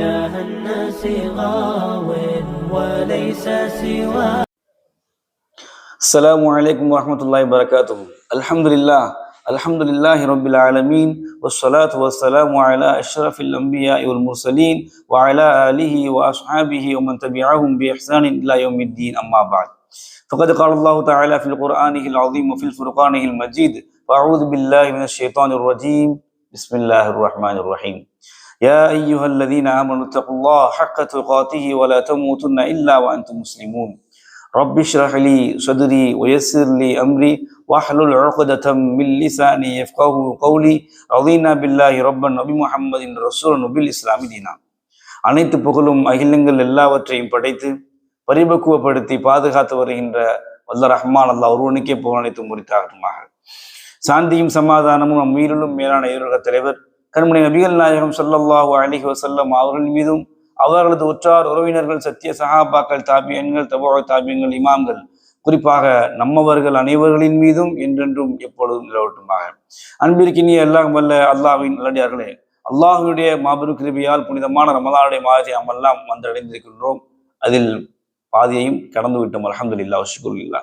إله الناس غاو وليس سوى السلام عليكم ورحمة الله وبركاته. الحمد لله الحمد لله رب العالمين والصلاة والسلام على أشرف الأنبياء والمرسلين وعلى آله وأصحابه ومن تبعهم بإحسان إلى يوم الدين. أما بعد فقد قال الله تعالى في القرآن العظيم وفي الفرقان المجيد فأعوذ بالله من الشيطان الرجيم. بسم الله الرحمن الرحيم. يا أيها الذين آمنوا اتقوا الله حق تقاته ولا تموتن إلا وأنتم مسلمون رب اشرح لي صدري ويسر لي أمري واحلل عقدة من لساني يفقه قولي رضينا بالله ربا وبمحمد رسولا وبالإسلام دينا அனைத்து புகழும் அகிலங்கள் எல்லாவற்றையும் படைத்து பரிபக்குவப்படுத்தி பாதுகாத்து வருகின்ற வல்ல ரஹ்மான் அல்லாஹ் ஒருவனுக்கே புகழனைத்து முறித்தாகட்டுமாக சாந்தியும் சமாதானமும் நம் உயிரிலும் மேலான ஏருலக தலைவர் கண்மணி நபிகள் நாயகம் சொல்லல்லாஹு அலிஹி வசல்லம் அவர்கள் மீதும் அவர்களது உற்றார் உறவினர்கள் சத்திய சஹாபாக்கள் தாபியன்கள் தபோ தாபியங்கள் இமாம்கள் குறிப்பாக நம்மவர்கள் அனைவர்களின் மீதும் என்றென்றும் எப்பொழுதும் நிலவட்டுமாக. அன்பிற்கினிய எல்லாம் வல்ல அல்லாஹ்வின் நல்லடியார்களே அல்லாஹுடைய மாபெரும் கிருபியால் புனிதமான ரமலானுடைய மாதத்தை நாம் எல்லாம் வந்தடைந்திருக்கின்றோம். அதில் பாதியையும் கடந்து விட்டோம் குரு இல்லா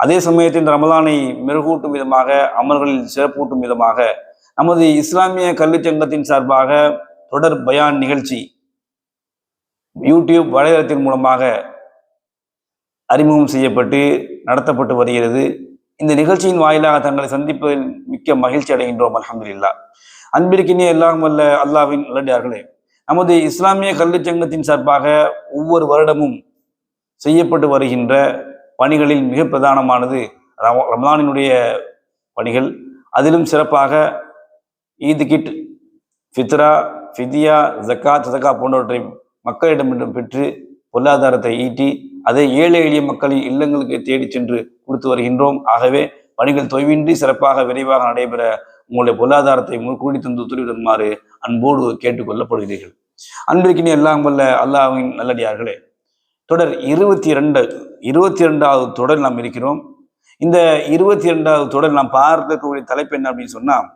அதே சமயத்தில் இந்த ரமலானை மெருகூட்டும் விதமாக அமல்களில் சிறப்பூட்டும் விதமாக நமது இஸ்லாமிய கல்விச் சங்கத்தின் சார்பாக தொடர் பயான் நிகழ்ச்சி யூடியூப் வலைதளத்தின் மூலமாக அறிமுகம் செய்யப்பட்டு நடத்தப்பட்டு வருகிறது. இந்த நிகழ்ச்சியின் வாயிலாக தங்களை சந்திப்பதில் மிக்க மகிழ்ச்சி அடைகின்றோம் அலமதுல்லா அன்பிற்கினிய எல்லாம் வல்ல அல்லாஹ்வின் நல்லடியார்களே நமது இஸ்லாமிய கல்விச் சங்கத்தின் சார்பாக ஒவ்வொரு வருடமும் செய்யப்பட்டு வருகின்ற பணிகளில் மிக பிரதானமானது ரம- ரமலானினுடைய பணிகள். அதிலும் சிறப்பாக ஈது கிட் ஃபித்ரா ஃபிதியா ஜக்காத் சதகா போன்றவற்றை மக்களிடமிடம் பெற்று பொருளாதாரத்தை ஈட்டி அதை ஏழை எளிய மக்களின் இல்லங்களுக்கு தேடிச் சென்று கொடுத்து வருகின்றோம். ஆகவே பணிகள் தொய்வின்றி சிறப்பாக விரைவாக நடைபெற உங்களுடைய பொருளாதாரத்தை முன்கூடி தந்து துரிவிடுமாறு அன்போடு கேட்டுக்கொள்ளப்படுகிறீர்கள் அன்பிற்கினே எல்லாம் வல்ல அல்லாஹ்வின் நல்லடியார்களே தொடர் இருபத்தி இரண்டு இருபத்தி இரண்டாவது தொடர் நாம் இருக்கிறோம். இந்த இருபத்தி இரண்டாவது தொடர் நாம் பார்க்கக்கூடிய தலைப்பு என்ன அப்படின்னு சொன்னால்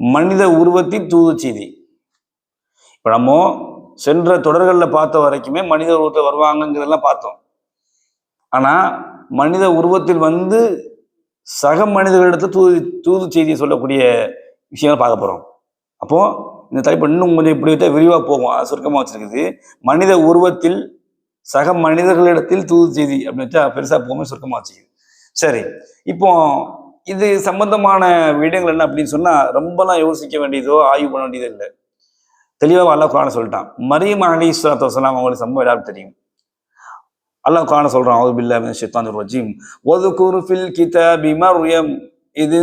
மனித உருவத்தின் தூது செய்தி. இப்போ நம்ம சென்ற தொடர்களில் பார்த்த வரைக்குமே மனித உருவத்தில் வருவாங்கங்கிறதெல்லாம் பார்த்தோம். ஆனால் மனித உருவத்தில் வந்து சக மனிதர்களிடத்தை தூது தூது செய்தியை சொல்லக்கூடிய விஷயங்கள் பார்க்க போகிறோம் அப்போது இந்த தலைப்பு இன்னும் கொஞ்சம் இப்படி விட்டால் விரிவாக போகும். அது சுருக்கமாக வச்சுருக்குது. மனித உருவத்தில் சக மனிதர்களிடத்தில் தூது செய்தி அப்படின்னு வச்சா பெருசாக போகும்போது சுருக்கமாக வச்சுக்குது சரி இப்போ இது சம்பந்தமான விடயங்கள் என்ன அப்படின்னு சொன்னால் ரொம்பலாம் யோசிக்க வேண்டியதோ ஆய்வு பண்ண வேண்டியது இல்லை. தெளிவாக அல்லாஹ் குரான சொல்லிட்டான். மரியம் அலி இஸ்லாத்து அவங்களுக்கு சம்பவம் எல்லாரும் தெரியும்? அல்லாஹ் குரான சொல்கிறான் அவுது பில்லா மின் ஷித்தான் ரஜீம். ஒதுக்குரு ஃபில் கிதாபி மர்யம். இது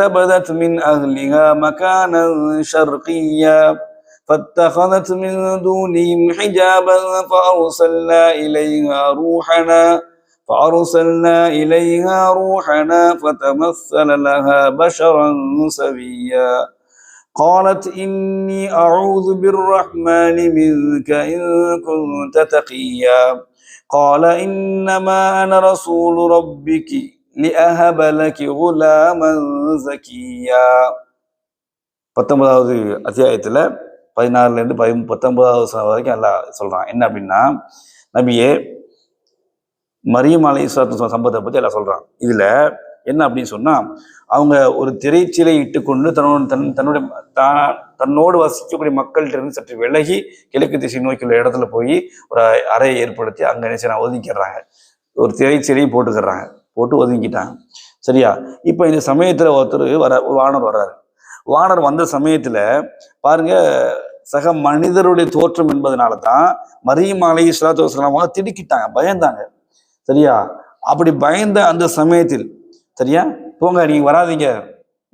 தபதத் மின் அஹ்லிஹா மகான ஷர்கியா. فاتخذت من دونهم حجابا فأرسلنا إليها روحنا فأرسلنا إليها روحنا فتمثل لها بشرا سويا قالت إني أعوذ بالرحمن منك إن كنت تقيا قال إنما أنا رسول ربك لأهب لك غلاما زكيا பத்தொன்பதாவது அத்தியாயத்துல பதினாறுல இருந்து பதி பத்தொன்பதாவது வசனம் வரைக்கும் எல்லாம் சொல்றான் என்ன அப்படின்னா நபியே மரியம் அலை சம்பவத்தை பற்றி எல்லாம் சொல்கிறான் இதில் என்ன அப்படின்னு சொன்னால் அவங்க ஒரு திரைச்சிலை இட்டுக்கொண்டு தன்னோட தன் தன்னுடைய தான் தன்னோடு வசிக்கக்கூடிய மக்கள்கிட்ட இருந்து சற்று விலகி கிழக்கு திசை நோக்கியுள்ள இடத்துல போய் ஒரு அறையை ஏற்படுத்தி அங்கே என்ன செய்யறாங்க ஒதுக்கிடுறாங்க. ஒரு திரைச்சிலையும் போட்டுக்கிறாங்க. போட்டு ஒதுங்கிட்டாங்க சரியா? இப்போ இந்த சமயத்தில் ஒருத்தர் வர ஒரு வானர் வர்றாரு. வானர் வந்த சமயத்தில் பாருங்க சக மனிதருடைய தோற்றம் என்பதனால தான் மரியம் அலை இஸ்லாத்து திடுக்கிட்டாங்க. பயந்தாங்க. சரியா? அப்படி பயந்த அந்த சமயத்தில் சரியா? போங்க நீங்கள் வராதீங்க.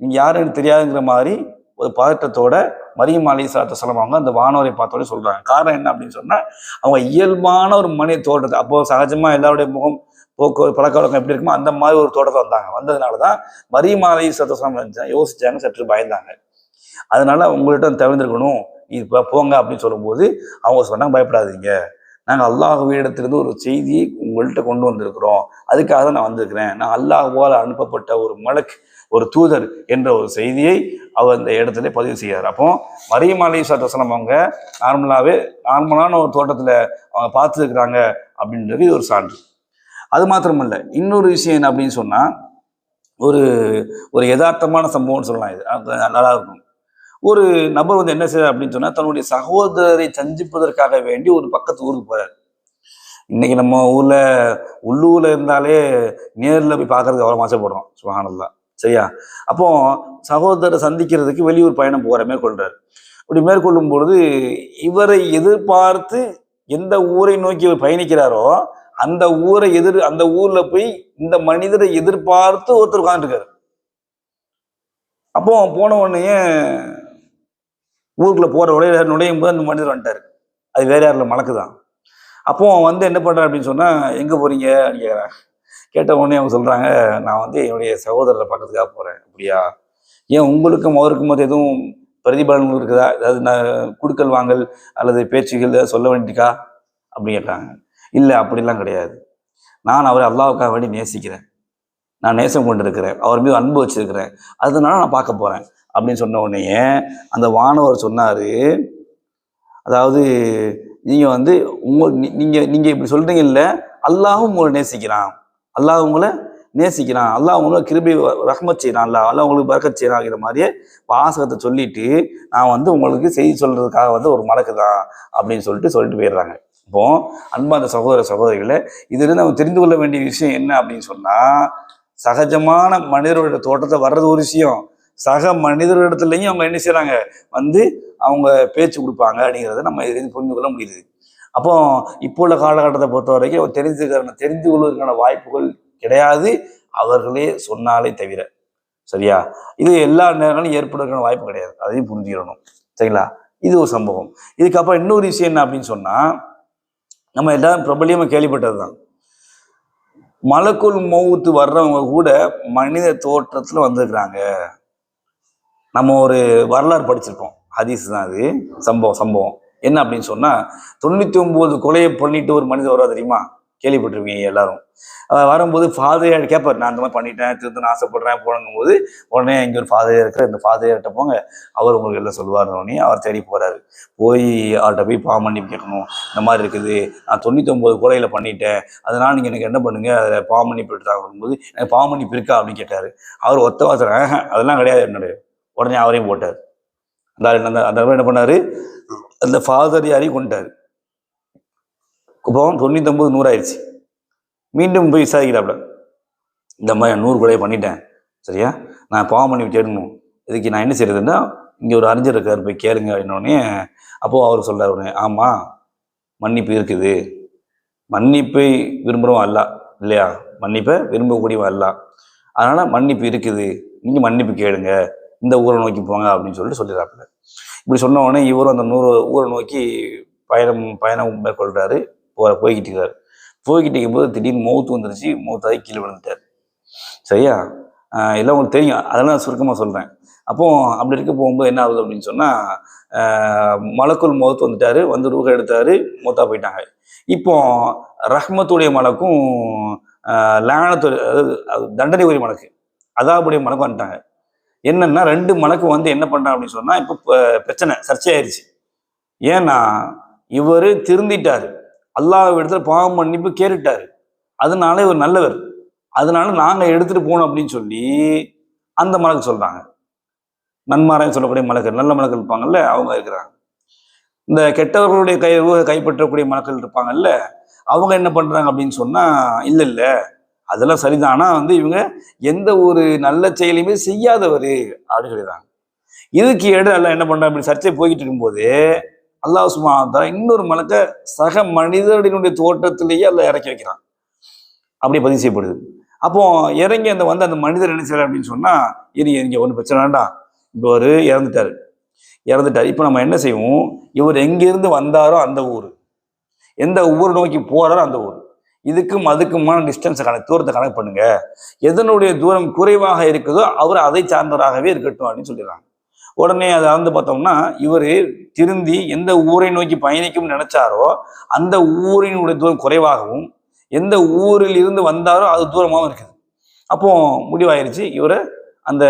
நீங்கள் யாருன்னு தெரியாதுங்கிற மாதிரி ஒரு பதட்டத்தோட மரியம் அலி சாத்த அந்த வானவரை பார்த்தோட சொல்கிறாங்க காரணம் என்ன அப்படின்னு சொன்னால் அவங்க இயல்பான ஒரு மனித தோட்டத்தை அப்போது சகஜமாக எல்லாருடைய முகம் போக்கு பழக்க வழக்கம் எப்படி இருக்குமோ அந்த மாதிரி ஒரு தோட்டத்தை வந்தாங்க. வந்ததுனால தான் மரியம் அலி சாத்த யோசிச்சாங்க சற்று பயந்தாங்க. அதனால உங்கள்கிட்ட தவிர்த்துருக்கணும் இது இப்போ போங்க அப்படின்னு சொல்லும்போது அவங்க சொன்னாங்க பயப்படாதீங்க. நாங்கள் அல்லாஹ்விடத்திலிருந்து ஒரு செய்தியை உங்கள்கிட்ட கொண்டு வந்திருக்கிறோம். அதுக்காக தான் நான் வந்திருக்கிறேன். நான் அல்லாஹுவால் அனுப்பப்பட்ட ஒரு மலக் ஒரு தூதர் என்ற ஒரு செய்தியை அவர் அந்த இடத்துல பதிவு செய்யார் அப்போ மரியம் அலி சத்தசலம் அவங்க நார்மலாகவே நார்மலான ஒரு தோட்டத்தில் அவங்க பார்த்துருக்குறாங்க அப்படின்றது இது ஒரு சான்று. அது மாத்திரமல்ல இன்னொரு விஷயம் என்ன அப்படின்னு சொன்னால் ஒரு ஒரு யதார்த்தமான சம்பவம்னு சொல்லலாம் இது. நல்லா இருக்கும் ஒரு நபர் வந்து என்ன செய்யறார் அப்படின்னு சொன்னா தன்னுடைய சகோதரரை சந்திப்பதற்காக வேண்டி ஒரு பக்கத்து ஊருக்கு போறார். இன்னைக்கு நம்ம ஊர்ல உள்ளூர்ல இருந்தாலே நேர்ல போய் பார்க்கறதுக்கு அவ்வளோ ஆசைப்படுறோம் சுகானல்லா சரியா? அப்போ சகோதரரை சந்திக்கிறதுக்கு வெளியூர் பயணம் போகிற மேற்கொள்றார் அப்படி மேற்கொள்ளும் பொழுது இவரை எதிர்பார்த்து எந்த ஊரை நோக்கி இவர் பயணிக்கிறாரோ அந்த ஊரை எதிர் அந்த ஊர்ல போய் இந்த மனிதரை எதிர்பார்த்து ஒருத்தர் உட்காந்துருக்காரு அப்போ போன உடனே ஊருக்குள்ள போகிற உடைய நுழையும் போது அந்த மனிதர் வந்துட்டார். அது வேற யாரில்? மலக்கு தான். அப்போ அவன் வந்து என்ன பண்ணுறான் அப்படின்னு சொன்னால் எங்கே போகிறீங்க அப்படின்னு கேட்குறேன் கேட்ட உடனே அவங்க சொல்கிறாங்க நான் வந்து என்னுடைய சகோதரரை பார்க்கறதுக்காக போகிறேன் அப்படியா? ஏன் உங்களுக்கும் அவருக்கும் அது எதுவும் பிரதிபலன்கள் இருக்குதா? ஏதாவது நான் குடுக்கல் வாங்கல் அல்லது பேச்சுகள் ஏதாவது சொல்ல வேண்டியக்கா அப்படின்னு கேட்டாங்க இல்லை அப்படிலாம் கிடையாது. நான் அவரை அல்லாவுக்காக வேண்டி நேசிக்கிறேன். நான் நேசம் கொண்டிருக்கிறேன். அவர் மீது அன்பு வச்சிருக்கிறேன். அதனால நான் பார்க்க போகிறேன் அப்படின்னு சொன்ன உடனே அந்த வானவர் சொன்னார் அதாவது நீங்கள் வந்து உங்க நீங்கள் நீங்கள் இப்படி சொல்கிறீங்கல்ல அல்லாஹும் உங்களை நேசிக்கிறான். அல்லாஹ் உங்களை நேசிக்கிறான். அல்லாஹ் உங்களை கிருபி ரஹ்மத் செய்கிறான் அல்லாஹ் அல்லாஹ் உங்களுக்கு பறக்கத் செய்கிறாங்கிற மாதிரியே வாசகத்தை சொல்லிட்டு நான் வந்து உங்களுக்கு செய்தி சொல்கிறதுக்காக வந்து ஒரு மலக்கு தான் அப்படின்னு சொல்லிட்டு சொல்லிட்டு போயிடுறாங்க. இப்போ அன்பான சகோதர சகோதரிகளை இதுலேருந்து நம்ம தெரிந்து கொள்ள வேண்டிய விஷயம் என்ன அப்படின்னு சொன்னால் சகஜமான மனிதர்களுடைய தோட்டத்தை வர்றது ஒரு விஷயம். சக மனிதர்களிடத்துலையும் அவங்க என்ன செய்கிறாங்க வந்து அவங்க பேச்சு கொடுப்பாங்க அப்படிங்கிறத நம்ம இது புரிந்து கொள்ள முடியுது. அப்போ இப்போ உள்ள காலகட்டத்தை பொறுத்த வரைக்கும் தெரிஞ்சுக்கிற தெரிந்து கொள்வதற்கான வாய்ப்புகள் கிடையாது. அவர்களே சொன்னாலே தவிர. சரியா? இது எல்லா நேரங்களும் ஏற்படுவதற்கான வாய்ப்பு கிடையாது. அதையும் புரிஞ்சுக்கணும் சரிங்களா? இது ஒரு சம்பவம். இதுக்கப்புறம் இன்னொரு விஷயம் என்ன அப்படின்னு சொன்னால் நம்ம எல்லாரும் பிரபலியமாக கேள்விப்பட்டது தான் மலக்குள் மௌத்து வர்றவங்க கூட மனித தோற்றத்தில் வந்திருக்கிறாங்க. நம்ம ஒரு வரலாறு படிச்சிருக்கோம். ஹதீஸ் தான் அது. சம்பவம் சம்பவம். என்ன அப்படின்னு சொன்னால் தொண்ணூற்றி ஒம்பது கொலையை பண்ணிட்டு ஒரு மனிதன் வருவா தெரியுமா? கேள்விப்பட்டிருப்பீங்க எல்லாரும். வரும்போது ஃபாதரையார் கேட்பார் நான் அந்த மாதிரி பண்ணிட்டேன் திருத்தணும் ஆசைப்படுறேன் போனங்கும் போது உடனே இங்கே ஒரு ஃபாதரையா இருக்கிற இந்த ஃபாதரையார்கிட்ட போங்க அவர் உங்களுக்கு எல்லாம் சொல்லுவார் உடனே அவர் தேடி போகிறார் போய் அவர்கிட்ட போய் பாவம் பண்ணி கேட்கணும். இந்த மாதிரி இருக்குது நான் தொண்ணூற்றி ஒன்பது கொலையில பண்ணிட்டேன் அதனால் நீங்கள் எனக்கு என்ன பண்ணுங்கள் அதில் பாவம் மன்னிப்பு தான் வரும்போது எனக்கு பாவம் பண்ணி இருக்கா அப்படின்னு கேட்டார். அவர் ஒத்த வாசம் அதெல்லாம் கிடையாது என்னுடைய. உடனே அவரையும் போட்டார். அந்த அந்த அந்த என்ன பண்ணார்? அந்த ஃபாதர் யாரையும் கொண்டார் இப்போ தொண்ணூத்தொம்பது நூறாயிருச்சு. மீண்டும் போய் விசாரிக்கிறாப்புல இந்த மாதிரி நூறு கொலையை பண்ணிட்டேன். சரியா? நான் பாவம் பண்ணி தேடணும் இதுக்கு நான் என்ன செய்யறதுன்னா இங்கே ஒரு அறிஞர் இருக்கார் போய் கேளுங்க அப்படின்னோடனே அப்போது அவர் சொல்கிறார் உடனே ஆமாம் மன்னிப்பு இருக்குது. மன்னிப்பை விரும்புகிறவன் அல்ல இல்லையா? மன்னிப்பை விரும்பக்கூடியவன் அல்ல. அதனால் மன்னிப்பு இருக்குது. நீங்கள் மன்னிப்பு கேளுங்க. இந்த ஊரை நோக்கி போங்க அப்படின்னு சொல்லிட்டு சொல்லிடுறாப்புல. இப்படி சொன்ன உடனே இவரும் அந்த நூறு ஊரை நோக்கி பயணம் பயணம் மேற்கொள்றாரு. போகிற போய்கிட்டு இருக்காரு. போய்கிட்டு இருக்கும்போது திடீர்னு மௌத்து வந்துருச்சு. மௌத்தாகி கீழே விழுந்துட்டார். சரியா? எல்லாம் உங்களுக்கு தெரியும். அதெல்லாம் நான் சுருக்கமாக சொல்கிறேன் அப்போ அப்படி இருக்க போகும்போது என்ன ஆகுது அப்படின்னு சொன்னால் மலக்குள் மௌத்து வந்துட்டாரு. வந்து ரூக எடுத்தாரு. மௌத்தா போயிட்டாங்க. இப்போ ரஹ்மத்துடைய மலக்கும் லேனத்து அதாவது அது தண்டனை உரிய மலக்கு. அதாபுடைய மலக்கும் வந்துட்டாங்க என்னன்னா ரெண்டு மலக்கு வந்து என்ன பண்ணுறான் அப்படின்னு சொன்னால் இப்போ பிரச்சனை சர்ச்சையாயிருச்சு. ஏன்னா இவர் திருந்திட்டார். அல்லாஹ் இடத்துல பாவம் மன்னிப்பு கேட்டுட்டாரு. அதனால இவர் நல்லவர். அதனால நாங்கள் எடுத்துகிட்டு போகணும் அப்படின்னு சொல்லி அந்த மலக்கு சொல்கிறாங்க நன்மாராயம் சொல்லக்கூடிய மலக்கள் நல்ல மலக்கள் இருப்பாங்கல்ல அவங்க இருக்கிறாங்க. இந்த கெட்டவர்களுடைய கை கைப்பற்றக்கூடிய மலக்கள் இருப்பாங்கல்ல அவங்க என்ன பண்ணுறாங்க அப்படின்னு சொன்னால் இல்லை இல்லை. அதெல்லாம் சரிதான். ஆனால் வந்து இவங்க எந்த ஒரு நல்ல செயலையுமே செய்யாதவர் அப்படின்னு சொல்லிடுறாங்க. இதுக்கு எடு எல்லாம் என்ன பண்றாங்க? அப்படின்னு சர்ச்சை போய்கிட்டு இருக்கும்போது அல்லாஹ் சும்மா இன்னொரு மலக்க சக மனிதனுடைய தோட்டத்திலேயே அல்ல இறக்கி வைக்கிறான். அப்படி பதிவு செய்யப்படுது. அப்போ இறங்கி அந்த வந்து அந்த மனிதர் என்ன செய்யறாரு அப்படின்னு சொன்னா இனி இங்கே ஒன்றும் பிரச்சனை வேண்டாம். இப்போ ஒரு இறந்துட்டாரு. இறந்துட்டார். இப்போ நம்ம என்ன செய்வோம்? இவர் எங்கேருந்து வந்தாரோ அந்த ஊர். எந்த ஊர் நோக்கி போறாரோ அந்த ஊர். இதுக்கும் அதுக்குமான டிஸ்டன்ஸை கணக்கு தூரத்தை கணக்கு பண்ணுங்க. எதனுடைய தூரம் குறைவாக இருக்குதோ அவர் அதை சார்ந்தவராகவே இருக்கட்டும் அப்படின்னு சொல்லிடுறாங்க. உடனே அதை வந்து பார்த்தோம்னா இவர் திருந்தி எந்த ஊரை நோக்கி பயணிக்கும்னு நினைச்சாரோ அந்த ஊரினுடைய தூரம் குறைவாகவும் எந்த ஊரில் இருந்து வந்தாரோ அது தூரமாகவும் இருக்குது. அப்போ முடிவாயிருச்சு இவரை அந்த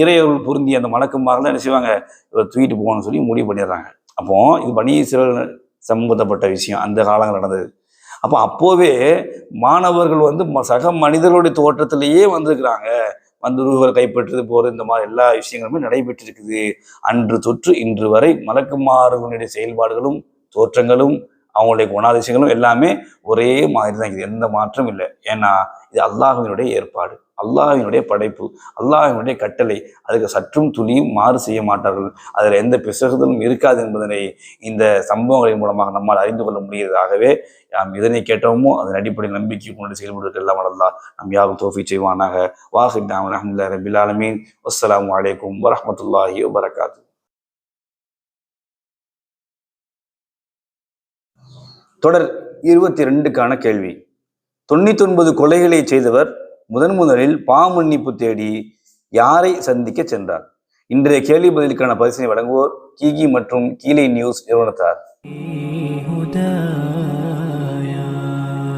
இறையருள் பொருந்தி அந்த மலக்குமாரில் என்ன செய்வாங்க இவர் தூக்கிட்டு போகணும்னு சொல்லி முடிவு பண்ணிடுறாங்க. அப்போ இது பனி இஸ்ரவேல் சம்பந்தப்பட்ட விஷயம். அந்த காலங்கள் நடந்தது. அப்போ அப்போவே மாணவர்கள் வந்து ம- சக மனிதர்களுடைய தோற்றத்திலேயே வந்திருக்கிறாங்க. வந்து ஒருவர் கைப்பற்றுறது போகிற இந்த மாதிரி எல்லா விஷயங்களுமே நடைபெற்றிருக்குது. அன்று தொற்று இன்று வரை மலக்குமார்களுடைய செயல்பாடுகளும் தோற்றங்களும் அவங்களுடைய குணாதிசயங்களும் எல்லாமே ஒரே மாதிரி தான் இருக்குது. எந்த மாற்றமும் இல்லை. ஏன்னா இது அல்லாஹ்வினுடைய ஏற்பாடு அல்லாஹினுடைய படைப்பு அல்லாஹினுடைய கட்டளை. அதுக்கு சற்றும் துளியும் மாறு செய்ய மாட்டார்கள். அதில் எந்த பிசகுதலும் இருக்காது என்பதனை இந்த சம்பவங்களின் மூலமாக நம்மால் அறிந்து கொள்ள முடிகிறதாகவே நாம் இதனை கேட்டோமோ அதன் அடிப்படை நம்பிக்கை கொண்டு செயல்படுவதற்கு எல்லாம் அல்லா நம் யாரும் தோஃபி செய்வானாக. வாஹித் அஹமதுல்லா ரபில் ஆலமீன். அஸ்ஸலாமு அலைக்கும் வரஹ்மத்துல்லாஹி வபரகாத்து. தொடர் இருபத்தி ரெண்டுக்கான கேள்வி. தொண்ணூத்தி ஒன்பது கொலைகளை செய்தவர் முதன் முதலில் பாவமன்னிப்பு தேடி யாரை சந்திக்க சென்றார்? இன்றைய கேள்வி பதிலுக்கான பரிசனை வழங்குவோர் கீகி மற்றும் கீழே நியூஸ் நிறுவனத்தார்.